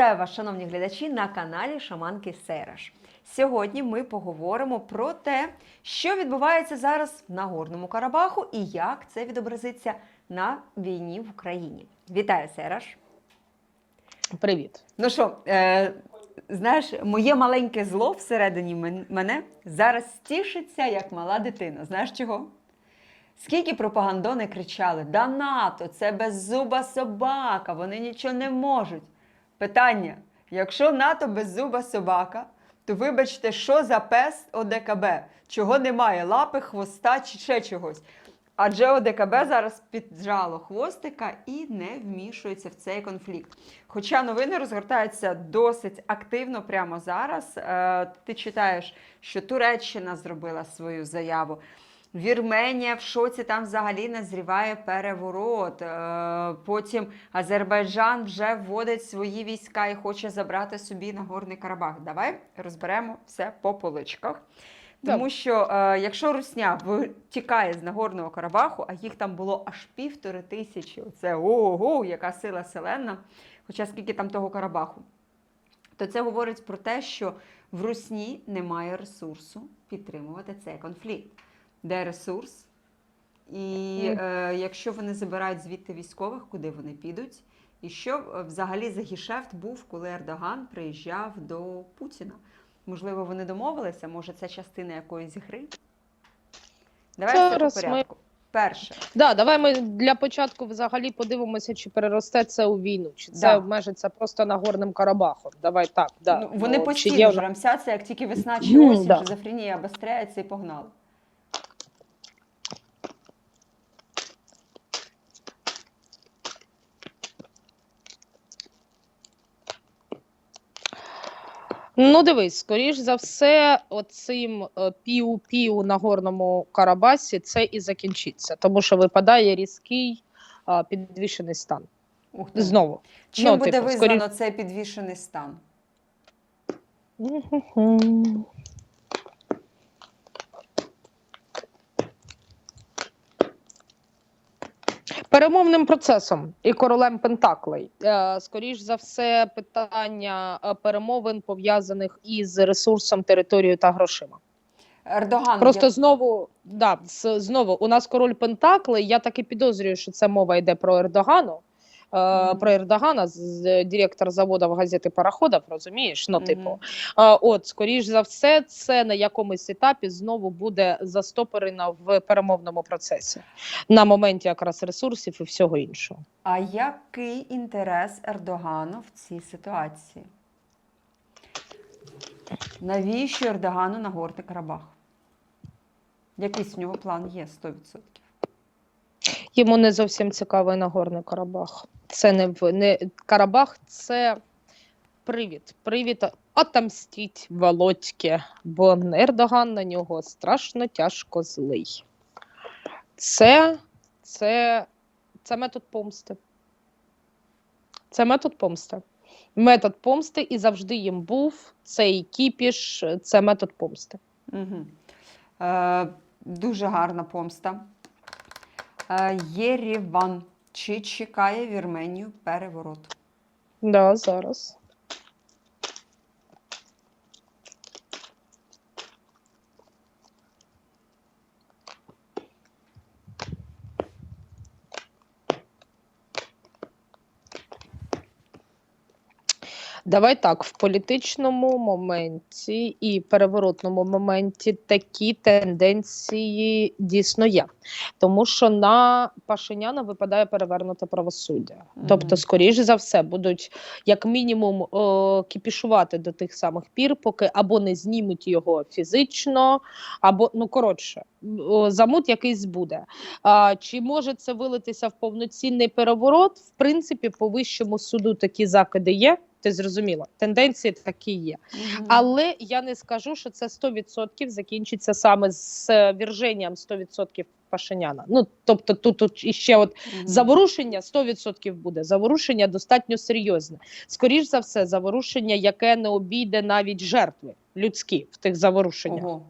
Вітаю вас, шановні глядачі, на каналі Шаманки Сераш. Сьогодні ми поговоримо про те, що відбувається зараз в Нагорному Карабаху і як це відобразиться на війні в Україні. Вітаю, Сераш! Привіт. Ну що, е, знаєш, моє маленьке зло всередині мене зараз тішиться, як мала дитина. Знаєш чого? Скільки пропагандони кричали: Да НАТО, це беззуба собака, вони нічого не можуть. Питання: якщо НАТО беззуба собака, то вибачте, що за пес ОДКБ? Чого немає? Лапи, хвоста чи ще чогось. Адже ОДКБ зараз піджало хвостика і не вмішується в цей конфлікт. Хоча новини розгортаються досить активно прямо зараз. Е, Ти читаєш, що Туреччина зробила свою заяву. Вірменія в шоці там взагалі назріває переворот. Е, Потім Азербайджан вже вводить свої війська і хоче забрати собі Нагорний Карабах. Давай розберемо все по поличках. Тому що е, якщо Русня втікає з Нагорного Карабаху, а їх там було аж півтори тисячі, це ого, яка сила селена, хоча скільки там того Карабаху, то це говорить про те, що в Русні немає ресурсу підтримувати цей конфлікт. Де ресурс? І е, якщо вони забирають звідти військових, куди вони підуть? І що е, взагалі за гішефт був, коли Ердоган приїжджав до Путіна? Можливо, вони домовилися, може, це частина якоїсь гри? Давай все по Зараз ми- порядку. Перше, Да, давай ми для початку взагалі подивимося, чи переросте це у війну, чи це Да. обмежиться просто Нагорним Карабахом. Давай так. Да. ну, вони Ну, постійно є рамсяться, як тільки весна чи осінь, да. шизофренія обостряється і погнали. Ну, дивись, скоріш за все, оцим е, пів-пів на горному Карабасі це і закінчиться, тому що випадає різкий а, підвішений стан. Ух ти. Знову. Чим ну, буде типу, визнано цей підвішений стан? Перемовним процесом і королем Пентаклей. Е, Скоріш за все, питання е, перемовин пов'язаних із ресурсом, територією та грошима. Ердоган Просто я- знову, да, знову у нас король Пентакли. Я так і підозрюю, що це мова йде про Ердогану. Е. Про Ердогана, з- директор заводу в газети Параходов, розумієш? Ну, типу, От, скоріш за все, це на якомусь етапі знову буде застопорено в перемовному процесі на моменті якраз ресурсів і всього іншого. А який інтерес Ердогану в цій ситуації? Навіщо Ердогану Нагорний Карабах? Якийсь в нього план є 100%. Йому не зовсім цікавий Нагорний Карабах. Це не не Карабах, це привід. Привід отомстіть Володьке, бо Ердоган на нього страшно тяжко злий. Це, це, це метод помсти. Це метод помсти. Метод помсти і завжди їм був цей кіпіш, це метод помсти. Угу. Е, дуже гарна помста. Е, Єреван. Чи чекає Вірменію переворот? Да, зараз. Давай так, в політичному моменті і переворотному моменті такі тенденції дійсно є. Тому що на Пашиняна випадає перевернуте правосуддя. Мгм. Тобто, скоріш за все, будуть як мінімум о, кіпішувати до тих самих пір, поки або не знімуть його фізично, або ну коротше, о, замут якийсь буде. А, чи може це вилитися в повноцінний переворот? В принципі, по вищому суду такі закиди є. Ти зрозуміла, тенденції такі є. Мгм. Але я не скажу, що це 100% закінчиться саме з вірженням 100% Пашиняна. Ну тобто, тут, тут іще от Мгм. Заворушення 100% буде. Заворушення достатньо серйозне. Скоріш за все, заворушення, яке не обійде навіть жертви людські в тих заворушеннях. Ого.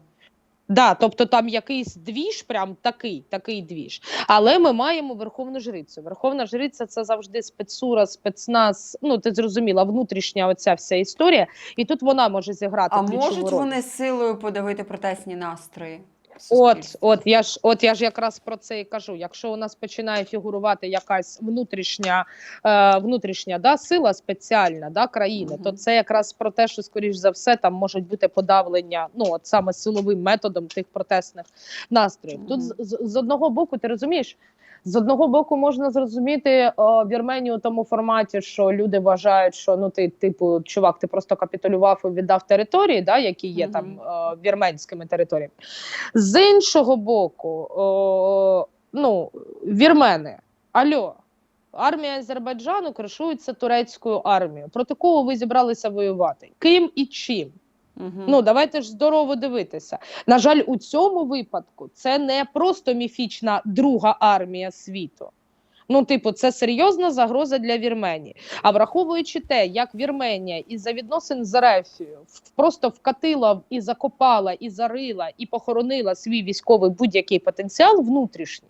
Да, тобто там якийсь двіж, прям такий, такий двіж. Але ми маємо верховну жрицю. Верховна жриця це завжди спецсура, спецназ. Ну ти зрозуміла, внутрішня оця вся історія. І тут вона може зіграти А можуть роль. вони силою подавити протестні настрої? От, от я ж, от я ж якраз про це і кажу. Якщо у нас починає фігурувати якась внутрішня, е, внутрішня да, сила спеціальна да, країни, угу. то це якраз про те, що скоріш за все там можуть бути подавлення, ну от саме силовим методом тих протестних настроїв. Тут з, з- з одного боку, ти розумієш. З одного боку можна зрозуміти о, Вірменію у тому форматі, що люди вважають, що ну ти, типу, чувак, ти просто капітулював і віддав території, да, які є Мгм. там е, вірменськими територіями. З іншого боку, о, ну, вірмени, альо, армія Азербайджану кришується турецькою армією. Проти кого ви зібралися воювати? Ким і чим? Ну давайте ж здорово дивитися. На жаль, у цьому випадку це не просто міфічна друга армія світу. Ну, типу, це серйозна загроза для Вірменії. А враховуючи те, як Вірменія із-за відносин з Ерефією в- просто вкатила і закопала, і зарила, і похоронила свій військовий будь-який потенціал внутрішній,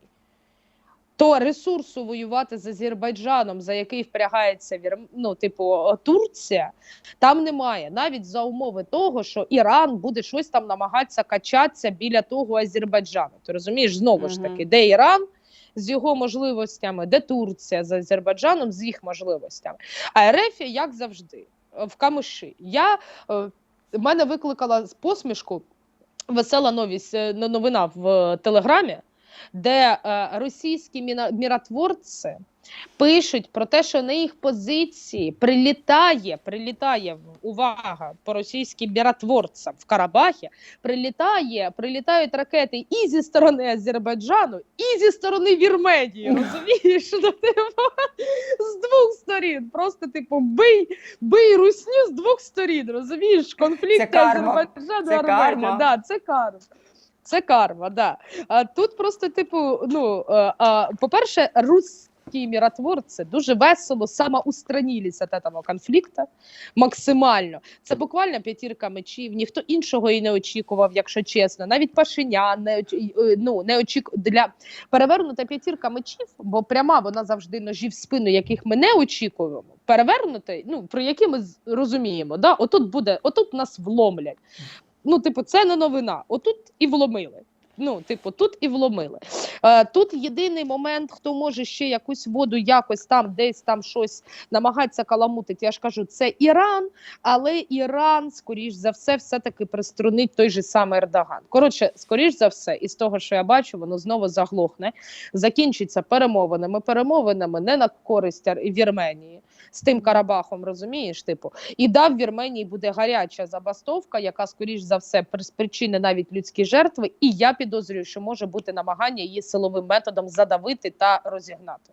то ресурсу воювати з Азербайджаном, за який впрягається ну, типу, Турція, там немає. Навіть за умови того, що Іран буде щось там намагатися качатися біля того Азербайджану. Ти розумієш, знову ж таки, де Іран з його можливостями, де Турція з Азербайджаном з їх можливостями. А РФ, як завжди, в камиші. Я е, мене викликала посмішку весела новість е, новина в е, Телеграмі, де е, російські міротворці пишуть про те, що на їх позиції прилітає, прилітає увага по російським міротворцям в Карабахі, прилітає, прилітають ракети і зі сторони Азербайджану, і зі сторони Вірменії. Розумієш? Ну, типу, з двох сторін. Просто типу бий, бий русню з двох сторін. Розумієш? Конфлікт Азербайджану Це Да, це карма. Це карма, да. А тут просто, типу, ну, а, а, по-перше, русські міротворці дуже весело самоустранились від цього конфлікту максимально. Це буквально п'ятірка мечів, ніхто іншого і не очікував, якщо чесно. Навіть Пашинян не, е, ну, не очікував. Для перевернута п'ятірка мечів, бо пряма вона завжди ножі в спину, яких ми не очікуємо. Перевернути, ну, про які ми розуміємо, да? отут буде, отут нас вломлять. Ну, типу, це не новина. Отут і вломили. Ну, типу, тут і вломили. Е, тут єдиний момент, хто може ще якусь воду якось там, десь там щось намагатися каламутити. Я ж кажу, це Іран, але Іран, скоріш за все, все-таки приструнить той же самий Ердоган. Коротше, скоріш за все, із того, що я бачу, воно знову заглохне, закінчиться перемовинами, перемовинами не на користь Вірменії. З тим Карабахом, розумієш, типу, і да, в Вірменії буде гаряча забастовка, яка скоріш за все спричинить навіть людські жертви. І я підозрюю, що може бути намагання її силовим методом задавити та розігнати.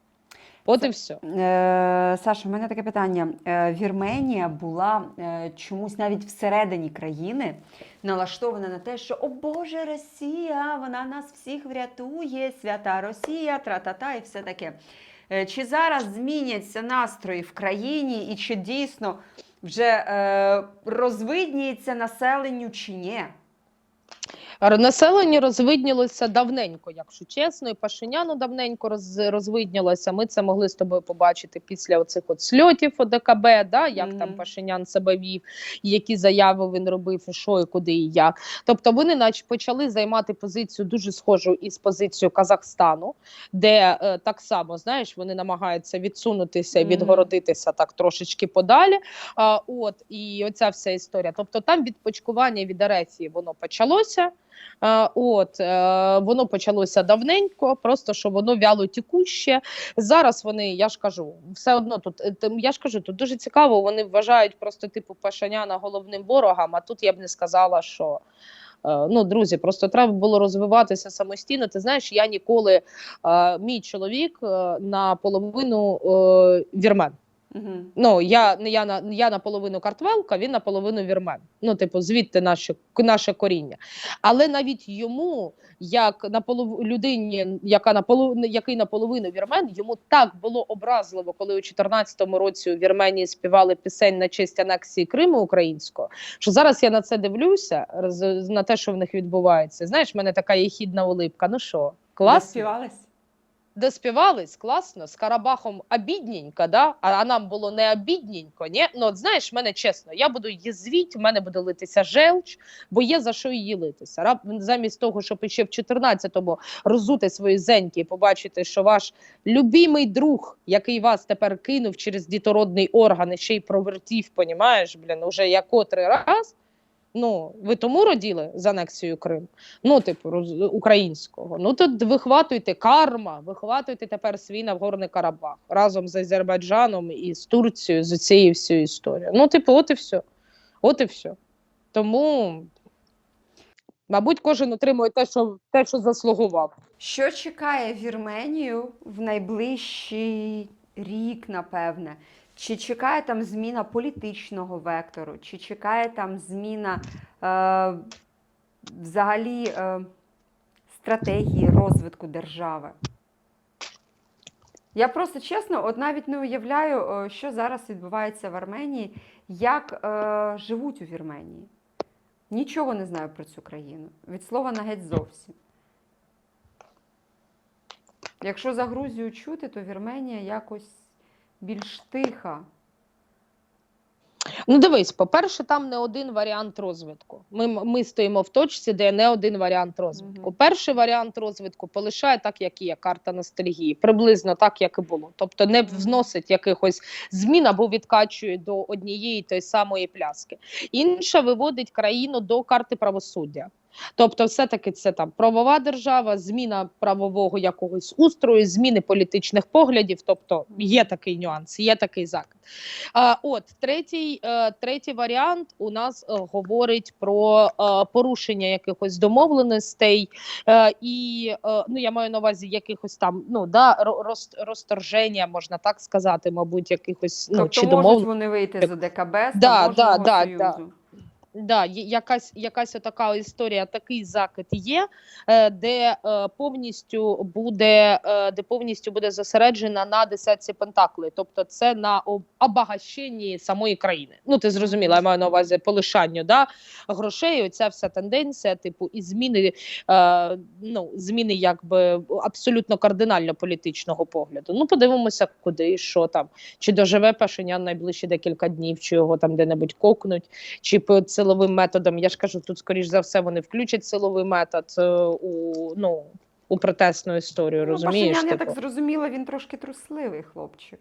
От і все. Е, Саша, у мене таке питання. Е, Вірменія була е, чомусь навіть всередині країни налаштована на те, що о Боже, Росія, вона нас всіх врятує, свята Росія, тра-та-та і все таке. Е, Чи зараз зміняться настрої в країні, і чи дійсно вже е, розвидніється населенню чи ні? Населення розвиднілося давненько, якщо чесно, і Пашиняну давненько роз, розвиднілося. Ми це могли з тобою побачити після оцих от сльотів ОДКБ, да, як там Пашинян себе вів, які заяви він робив, і що, і куди, і як. Тобто вони наче почали займати позицію дуже схожу із позицією Казахстану, де е, так само, знаєш, вони намагаються відсунутися, Мгм. відгородитися так трошечки подалі. А, от і оця вся історія. Тобто там відпочкування від Ерефії воно почалося. А, от е, воно почалося давненько, просто що воно вяло тікуще. Зараз вони, я ж кажу, все одно тут е, я ж кажу, тут дуже цікаво. Вони вважають просто типу Пашаняна головним ворогом. А тут я б не сказала, що. е, Ну, друзі, просто треба було розвиватися самостійно. Ти знаєш, я ніколи е, мій чоловік е, наполовину е, вірмен. Мгм. Ну, я, я, на, я наполовину картвелка, він наполовину вірмен. Ну, типу, звідти наше, наше коріння. Але навіть йому, як наполов... людині, яка наполов... який наполовину вірмен, йому так було образливо, коли у 14-му році у Вірменії співали пісень на честь анексії Криму українського. Що зараз я на це дивлюся, на те, що в них відбувається. Знаєш, в мене така єхідна улипка. Ну що, класно? Доспівались? Доспівались класно, з Карабахом обідненько, да? а, а нам було не обідненько, ні? Ну, от знаєш, мене чесно, я буду їзвіть, в мене буде литися желч, бо є за що її литися. Раб, замість того, щоб іще в 14-му розути свої зеньки і побачити, що ваш любимий друг, який вас тепер кинув через дітородний орган і ще й провертів, понімаєш, блін, уже я котрий раз. Ну, ви тому роділи з анексією Криму? Ну, типу, українського. Ну, то вихватуйте карма, вихватуйте тепер свій Нагорний Карабах разом з Азербайджаном і з Турцією, з цією всією історією. Ну, типу, от і все. От і все. Тому, мабуть, кожен отримує те, що, те, що заслугував. Що чекає Вірменію в найближчий рік, напевне? Чи чекає там зміна політичного вектору, чи чекає там зміна е, взагалі е, стратегії розвитку держави? Я просто чесно, от навіть не уявляю, е, що зараз відбувається в Арменії, як е, живуть у Вірменії. Нічого не знаю про цю країну. Від слова на геть зовсім. Якщо за Грузію чути, то Вірменія якось більш тиха. Ну, дивись, по-перше, там не один варіант розвитку. Ми, ми стоїмо в точці, де не один варіант розвитку. Мгм. Перший варіант розвитку полишає так, як є карта ностальгії, приблизно так, як і було. Тобто не вносить якихось змін або відкачує до однієї тої самої пляски. Інша виводить країну до карти правосуддя. Тобто, все-таки це там правова держава, зміна правового якогось устрою, зміни політичних поглядів. Тобто є такий нюанс, є такий заклад. А, от третій, е, третій варіант у нас е, говорить про е, порушення якихось домовленостей, е, і е, ну я маю на увазі якихось там ну да ро- роз, розторження, можна так сказати, мабуть, якихось ну тобто чи можуть вони вийти з ОДКБ, з Да, да, да, да. Да, якась якась така історія, такий закид є, е, де е, повністю буде е, де повністю буде зосереджена на десятці пентаклей, тобто це на обагащенні самої країни. Ну ти зрозуміла, я маю на увазі полишанню да, грошей. Оця вся тенденція, типу, і зміни ну зміни, якби абсолютно кардинально політичного погляду. Ну подивимося, куди і що там, чи доживе Пашинян найближчі декілька днів, чи його там де-небудь кокнуть чи по силовим методом. Я ж кажу, тут скоріш за все вони включать силовий метод е, у ну у протестну історію. Ну, розумієш? Пашинян, я типу? так зрозуміла, він трошки трусливий хлопчик.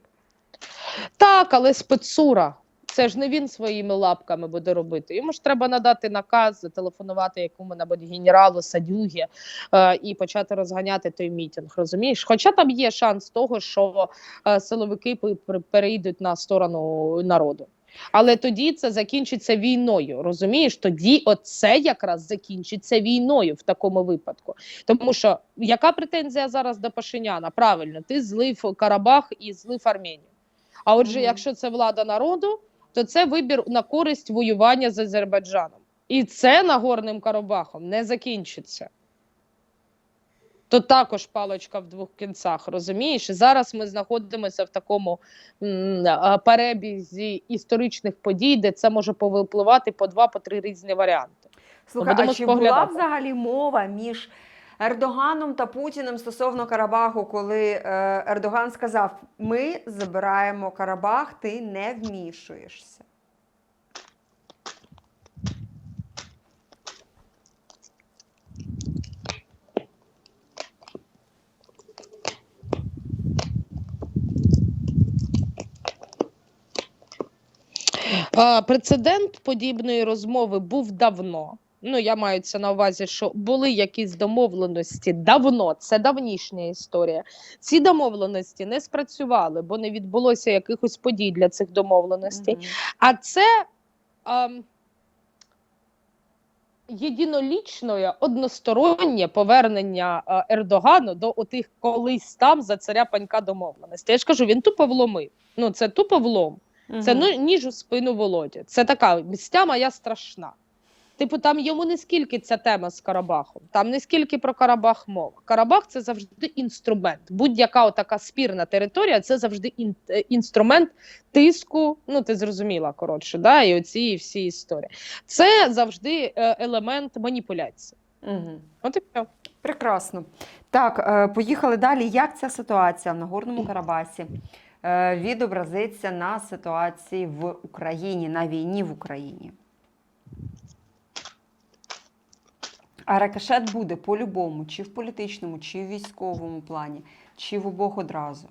Так, але спецура. Це ж не він своїми лапками буде робити. Йому ж треба надати наказ, зателефонувати якому-небудь генералу Садюгі е, і почати розганяти той мітинг. Розумієш? Хоча там є шанс того, що е, силовики пе- перейдуть на сторону народу. Але тоді це закінчиться війною. Розумієш? Тоді оце якраз закінчиться війною в такому випадку. Тому що яка претензія зараз до Пашиняна? Правильно, ти злив Карабах і злив Арменію. А отже, якщо це влада народу, то це вибір на користь воювання з Азербайджаном. І це Нагорним Карабахом не закінчиться. То також паличка в двох кінцях, розумієш? І зараз ми знаходимося в такому перебізі історичних подій, де це може повипливати по два, по три різні варіанти. Слухай, а чи була взагалі мова між Ердоганом та Путіним стосовно Карабаху, коли е, Ердоган сказав: Ми забираємо Карабах, ти не вмішуєшся. Прецедент подібної розмови був давно. Ну, я маю це на увазі, що були якісь домовленості давно, це давнішня історія. Ці домовленості не спрацювали, бо не відбулося якихось подій для цих домовленостей. Мгм. А це ем, єдинолічне, одностороннє повернення е, Ердогану до отих колись там за царя панька домовленостей. Я ж кажу, він тупо вломив. Ну це тупо влом. Це ну, ніж у спину Володі. Це така мстя моя страшна. Типу, там йому не скільки ця тема з Карабахом, там не скільки про Карабах мова. Карабах це завжди інструмент. Будь-яка така спірна територія це завжди ін, е, інструмент тиску. Ну, ти зрозуміла, коротше, да, і оці всі історії. Це завжди е, елемент маніпуляції. Мгм. От і все. Прекрасно. Так, е, поїхали далі. Як ця ситуація в Нагорному Карабасі відобразиться на ситуації в Україні, на війні в Україні? А ракешет буде по-любому, чи в політичному, чи в військовому плані, чи в обох одразу.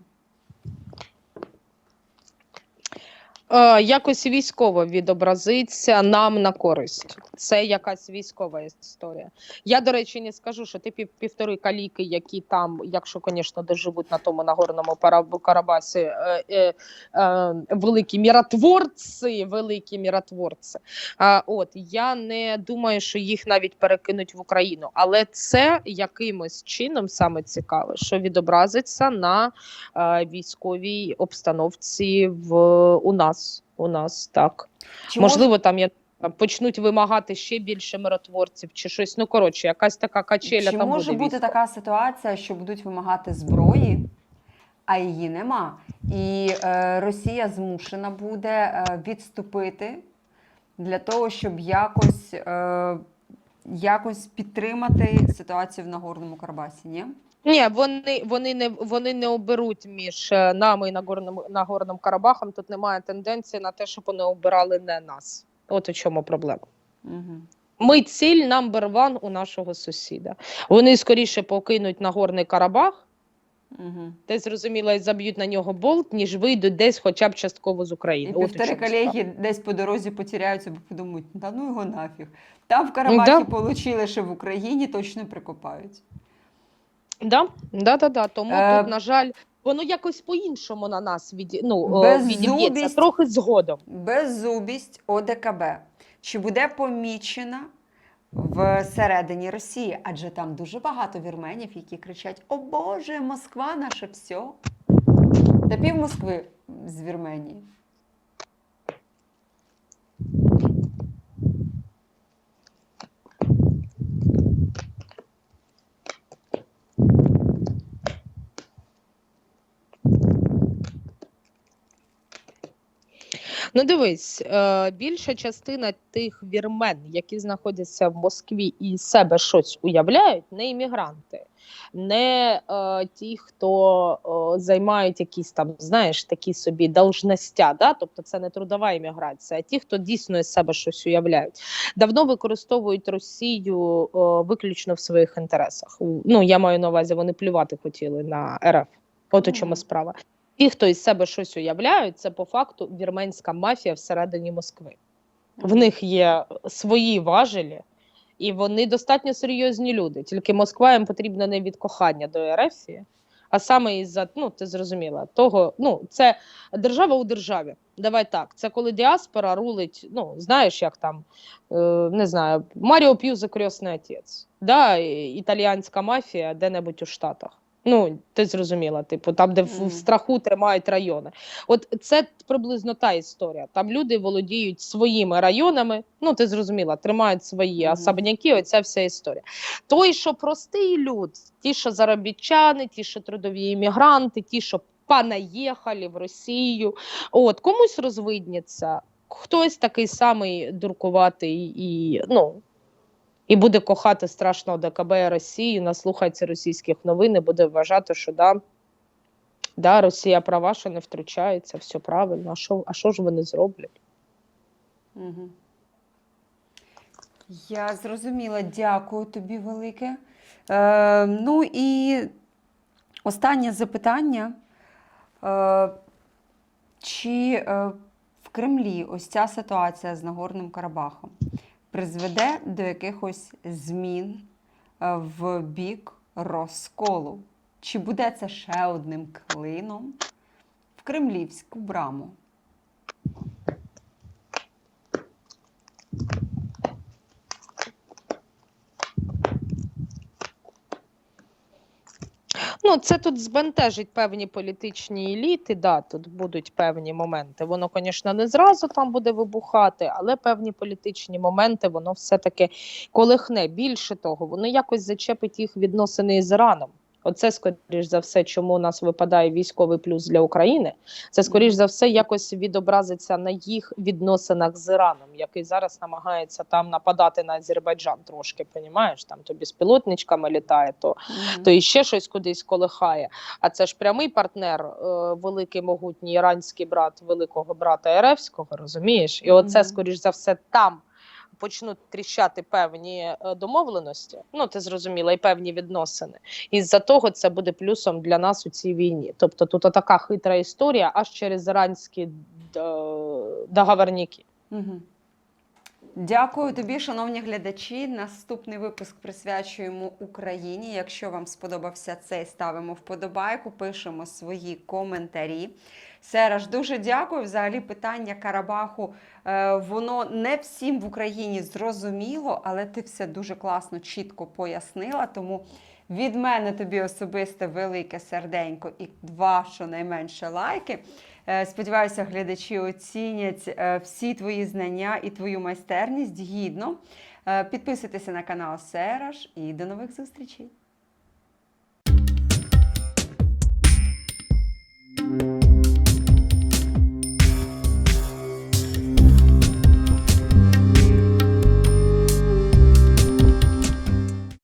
Е, якось військово відобразиться нам на користь. Це якась військова історія. Я, до речі, не скажу, що ти пів, півтори каліки, які там, якщо, звісно, доживуть на тому нагорному Карабасі, е, е, е, великі міротворці, великі міротворці. А, от я не думаю, що їх навіть перекинуть в Україну, але це якимось чином саме цікаве, що відобразиться на е, військовій обстановці в у нас. У нас так Чи можливо, там я почнуть вимагати ще більше миротворців чи щось. Ну коротше, якась така качеля Чи там може буде бути військова. така ситуація, що будуть вимагати зброї, а її нема? І е, Росія змушена буде е, відступити для того, щоб якось, е, якось підтримати ситуацію в Нагорному Карабасі, ні? Ні, вони, вони не вони не оберуть між е, нами і Нагорним, Нагорним Карабахом. Тут немає тенденції на те, щоб вони обирали не нас. От у чому проблема. Угу. Ми ціль number one у нашого сусіда. Вони скоріше покинуть Нагорний Карабах, Угу. де зрозуміло і заб'ють на нього болт, ніж вийдуть десь, хоча б частково з І України. У півтори колеги десь по дорозі потеряються, бо подумають, та ну його нафіг. Там в Карабасі да. получили, що в Україні точно прикопають. Да, да, да, да. Тому Е, тут, на жаль, воно якось по-іншому на нас від, ну, відіб'ється трохи згодом. Беззубість ОДКБ. Чи буде помічена всередині Росії? Адже там дуже багато вірменів, які кричать: О Боже, Москва наше все. Та пів Москви з Вірменії. Ну, дивись, е, більша частина тих вірмен, які знаходяться в Москві і себе щось уявляють, не іммігранти, не е, ті, хто е, займають якісь там, знаєш, такі собі должностя, да? тобто це не трудова імміграція, а ті, хто дійсно із себе щось уявляють, давно використовують Росію е, виключно в своїх інтересах. Ну, я маю на увазі, вони плювати хотіли на РФ. От у чому справа. Ті, хто із себе щось уявляють, це по факту вірменська мафія всередині Москви. В них є свої важелі, і вони достатньо серйозні люди. Тільки Москва їм потрібна не від кохання до РФ, а саме із-за, ну ти зрозуміла, того, ну це держава у державі. Давай так. Це коли діаспора рулить, ну знаєш, як там, е, не знаю, Маріо П'юза крьосний отець, да, італіянська мафія де-небудь у Штатах. Ну, ти зрозуміла, типу, там, де в, в страху тримають райони. От це приблизно та історія. Там люди володіють своїми районами. Ну, ти зрозуміла, тримають свої особняки. Оця вся історія. Той, що простий люд, ті, що заробітчани, ті, що трудові іммігранти, ті, що понаїхали в Росію. От комусь розвидняться, хтось такий самий дуркуватий і ну. І буде кохати страшно ДКБ Росію, наслухається російських новин і буде вважати, що да, да, Росія права, що не втручається, все правильно. А що, а що ж вони зроблять? Я зрозуміла, дякую тобі велике. Е, ну і останнє запитання. Е, чи е, в Кремлі ось ця ситуація з Нагорним Карабахом призведе до якихось змін е, в бік розколу? Чи буде це ще одним клином в кремлівську браму? Це тут збентежить певні політичні еліти. Да, тут будуть певні моменти. Воно, звісно, не зразу там буде вибухати, але певні політичні моменти воно все-таки колихне. Більше того, воно якось зачепить їх відносини з Іраном. Оце, скоріш за все, чому у нас випадає військовий плюс для України. Це, скоріш за все, якось відобразиться на їх відносинах з Іраном, який зараз намагається там нападати на Азербайджан трошки, понімаєш? Там то безпілотничками літає, то Мгм. то іще щось кудись колихає. А це ж прямий партнер, е, великий могутній іранський брат великого брата Еревського, розумієш? І оце, Мгм. скоріш за все, там почнуть тріщати певні е, домовленості. Ну ти зрозуміла, і певні відносини. І з-за того це буде плюсом для нас у цій війні. Тобто тут така хитра історія, аж через іранські договорники. Мгм. Дякую тобі, шановні глядачі. Наступний випуск присвячуємо Україні. Якщо вам сподобався цей, ставимо вподобайку, пишемо свої коментарі. Сераж, дуже дякую. Взагалі, питання Карабаху е, воно не всім в Україні зрозуміло, але ти все дуже класно, чітко пояснила. Тому від мене тобі особисте велике серденько і два щонайменше лайки. Е, Сподіваюся, глядачі оцінять е, всі твої знання і твою майстерність гідно. Е, Підписуйтеся на канал Сераж і до нових зустрічей!